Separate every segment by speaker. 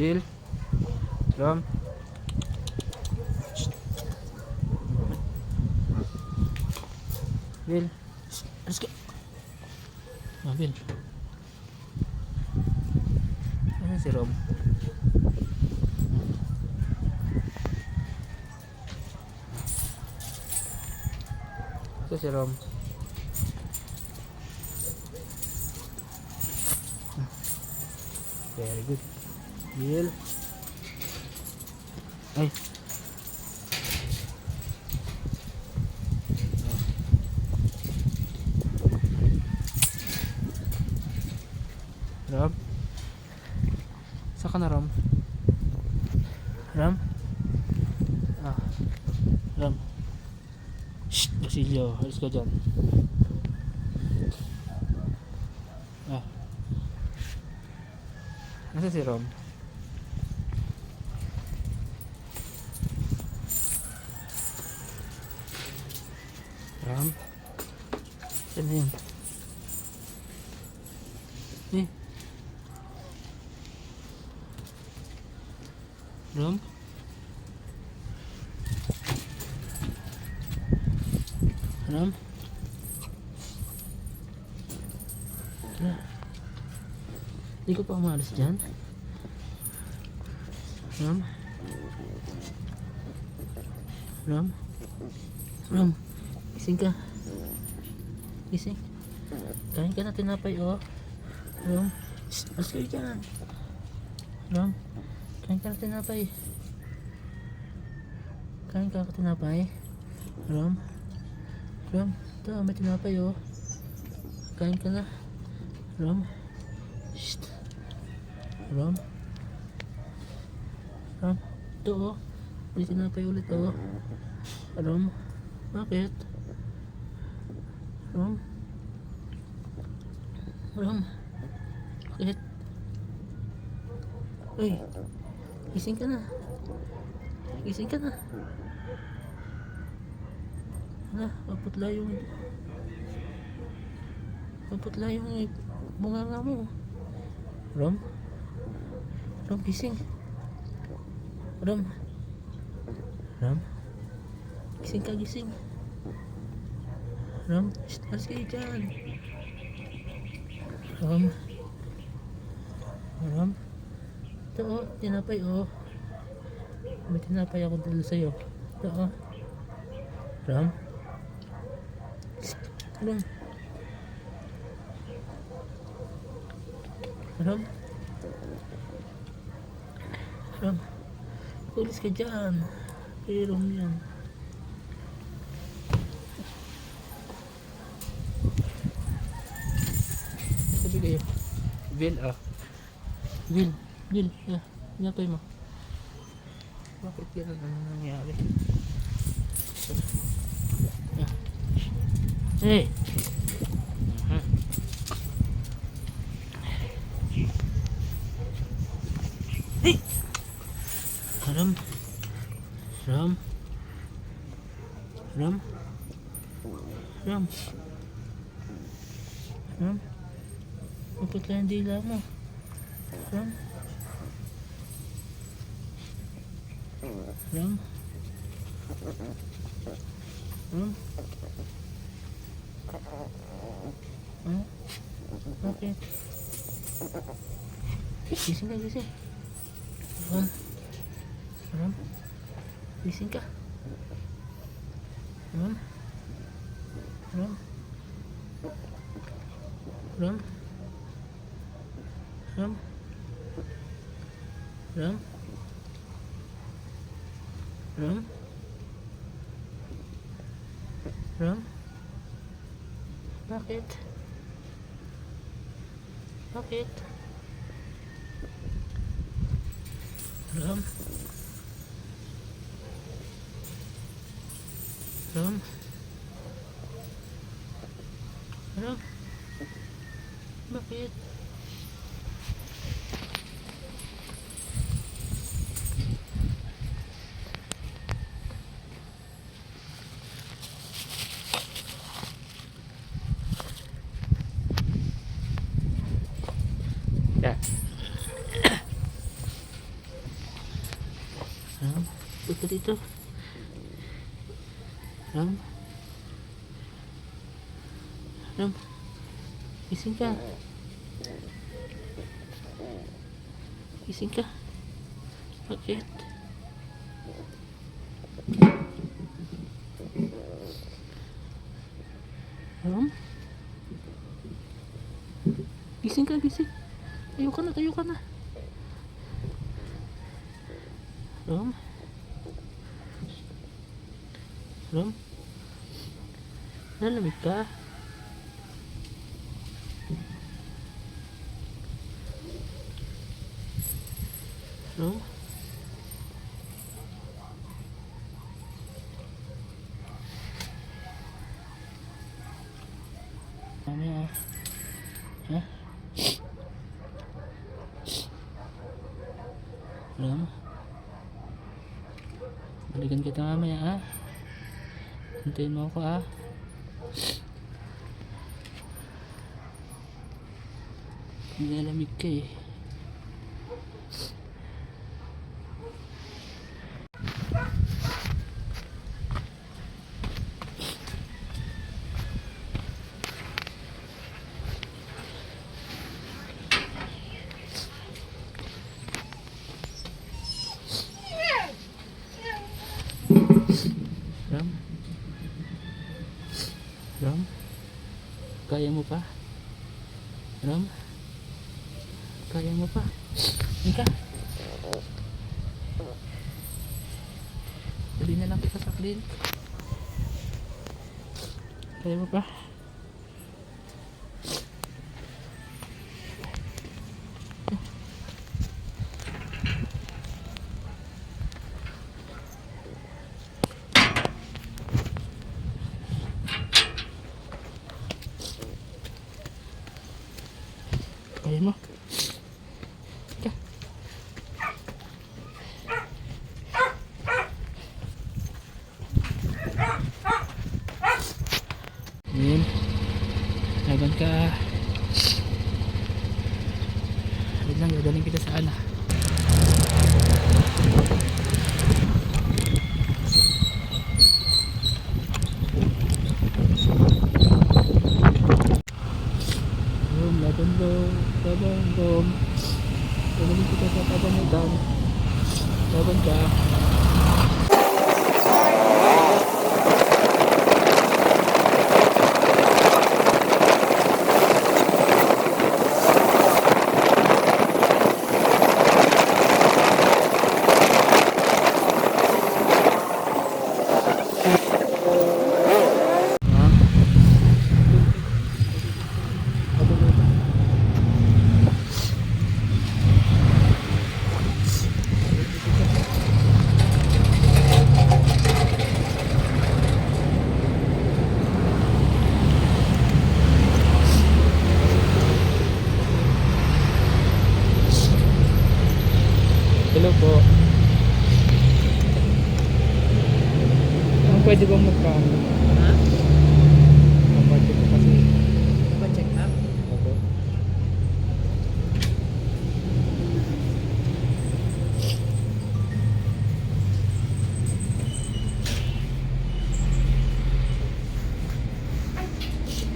Speaker 1: Bill. Ram. Bill. Alis ka. Ah, Bill. Ano si Rom? Ito si Rom. Very good. Bill. Ay. Ram? Saan ka na Ram? Ram? Ah. Ram. Shh! Basilio, alis ka dyan. Ah. Nasaan si? Ram? Saan na yun? Eh. Ram? Ram? Tara. Hindi ko pa umalis dyan. Ram? Ram? Ram? Gising ka. Kain ka na tinapay, oh. Shh, alis kayo dyan. Ram? Kain ka na tinapay. Kain ka ka tinapay. Ram? Ram? Ito, may tinapay, oh. Kain ka na. Ram? Shh. Ram? Ram? Ito, oh. May tinapay ulit, oh. Ram? Bakit? Ram? Ram? Bakit? Uy, gising ka na. Gising ka na. Hala, maputla yung... Maputla yung bunga mo. Ram? Ram, gising. Ram? Ram? Gising ka, gising. Ram, alis kayo dyan. Ram? Ram? Ito oh, tinapay oh. May tinapay ako dito sa'yo. Ito oh. Shh, Ram? Ram? Ram? Pulis ka dyan. Ram yan. Sabi kayo. Bill ah. Bill. Bill. Yeah. Pinapay mo. Bakit ganun? Ano nangyari? Ah. Hey! Mhm. Hey! Ram. Ram. Ram. Ram. Ram. Maputla yung dila mo. Ram. Ram. Ram. Huh? Okay. Gising ka, gising. Ram. Ram. Gising ka. Ram. Ram. Ram. Ram. Ram. Ram. Bakit? Bakit? Ram. Ram. Bakit? Yeah. Ram, punta dito. Ram. Ram. Gising ka. Gising ka. Bakit? Ram? Gising ka, gising. Tayo ka na, tayo ka na. Ram? Ram? Nalamig ka? Ram? Mamaya ah. Ha? Ram? Balikan kita mamaya ah. Hintayin mo ako ah. Nilalamig ka eh. Ram? Ram? Kaya mo pa? Ram? Kaya mo pa? Ika? Dali na lang kita sa clinic. Kaya mo pa? Kaya mo? Hello po. Ang pwede bang magkano?
Speaker 2: Ha?
Speaker 1: Ang budget ko kasi.
Speaker 2: Check up?
Speaker 1: Opo.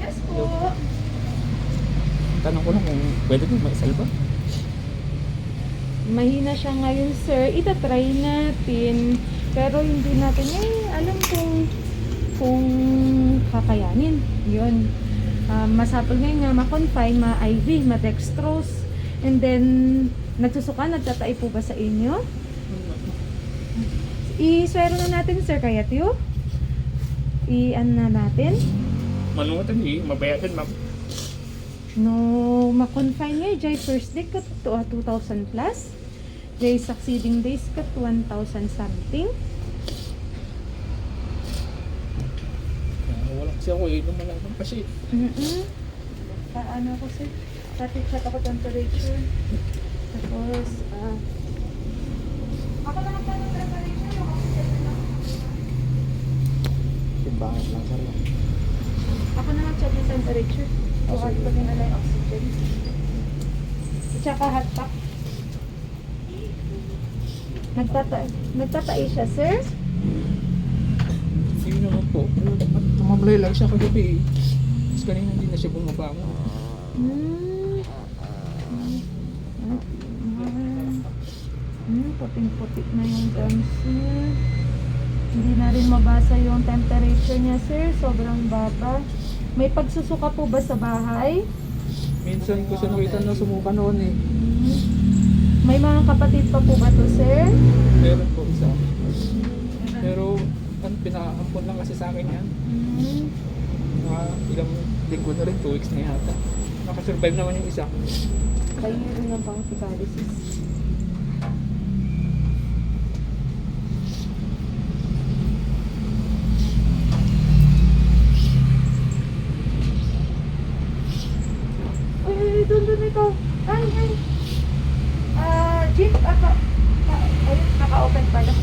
Speaker 3: Yes po.
Speaker 1: Tanong ko lang kung pwede bang maisalba?
Speaker 3: Mahina siya ngayon, sir. Itatry natin. Pero hindi natin eh, alam kung kung kakayanin. Yun. Um, masapol ngayon nga ma-confine, ma-IV, ma-dextrose. And then, nagsusuka, nagtatay po ba sa inyo? I-swero na natin, sir, kaya tiyo. I-ano na natin.
Speaker 1: Manutan eh, mabayadan ma'am.
Speaker 3: No, ma-confine nga, Jai first day ka to ah, 2,000 plus. Jai succeeding days ka 1,000 something.
Speaker 1: Wala kasi ako eh, lumalaban kasi.
Speaker 3: Mm-mm. Paano ako sir? Check ako temperature. Tapos, ah... ako lang ang tanong temperature, yung oxygen lang.
Speaker 1: Timbangan lang sir.
Speaker 3: Ako na ang check yung temperature.
Speaker 1: Ah,
Speaker 3: Buhat
Speaker 1: sige.
Speaker 3: ko din na lang yung oxygen. Tsaka hot pack. Nagtata nagtatai siya, sir?
Speaker 2: Yun naman po. At tumablay lang siya kagabi eh. Tapos kanina hindi na siya bumabangon.
Speaker 3: Hmm. Hmm, puting-puti na yung gums niya. Hindi na rin mabasa yung temperature niya, sir. Sobrang baba. May pagsusuka po ba sa bahay?
Speaker 2: Minsan ko siya nakita na sumuka noon eh.
Speaker 3: Hmm. May mga kapatid pa po ba to, sir?
Speaker 2: Meron po isa. Pero ang pinaampon lang kasi sa akin yan.
Speaker 3: Hmm.
Speaker 2: Mga ilang linggo na rin, 2 weeks na yata. Nakasurvive naman yung isa.
Speaker 3: Kayo rin ang pang dialysis. Uy, uy, uy, doon, doon ikaw. Ay, ay. Ah, Jeep, aka. ka- Ayun, naka-open pala.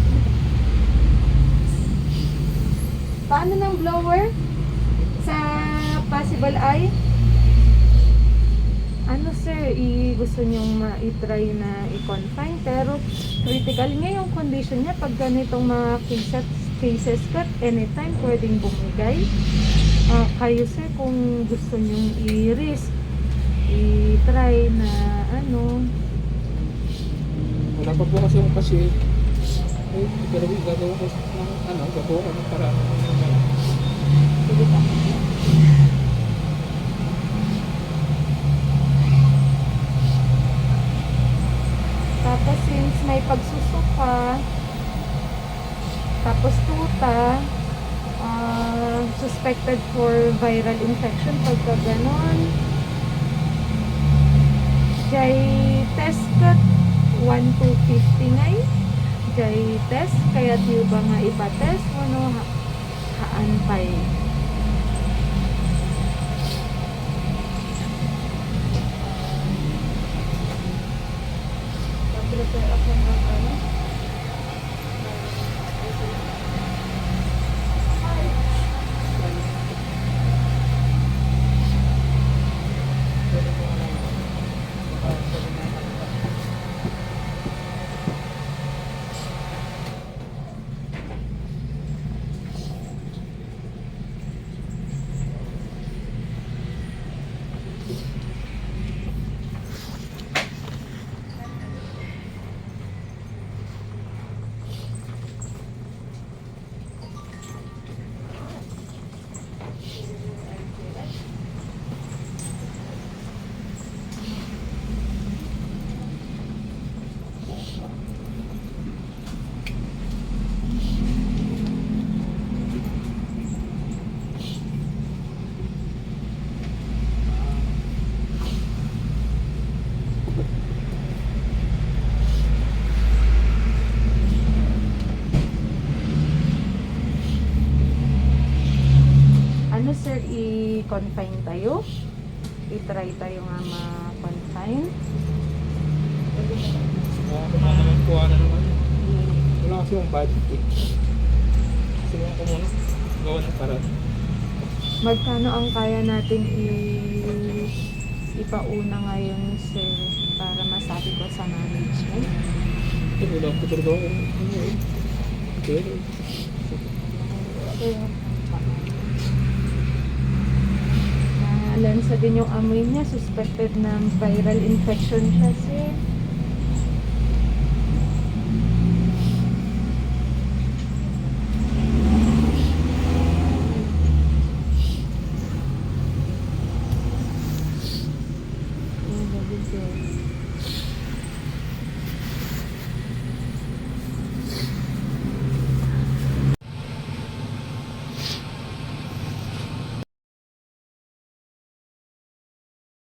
Speaker 3: Paano ng blower? Sa possible eye? ano sir, i gusto ma-try na i-confine pero critical nga yung condition niya pag ganitong mga cases, cases cut anytime pwedeng bumigay Ah, kayo sir kung gusto nyong i-risk i-try na ano
Speaker 2: Wala pa po kasi yung kasi eh, pero gagawa ko ng ano, gagawa ko ng paraan.
Speaker 3: sige pa tapos since may pagsusuka. Tapos tuta. Ah, suspected for viral infection pagka ganon. Jay test kat 1 to 59 Jay test kaya di ba nga ipa-test mo no? Ha haan pa eh. Prepare ako ng ano Ano sir, i-confine tayo? I-try tayo nga ma-confine?
Speaker 2: Wala naman kuha na naman. Wala kasi yung budget eh. Simulan ko muna. Gawa ng paraan.
Speaker 3: Magkano ang kaya natin i ipauna ngayon sir para masabi ko sa management?
Speaker 2: Eh, wala ko talaga. Ano eh. Pero,
Speaker 3: Na lansa din yung amoy niya, suspected na viral infection siya sir.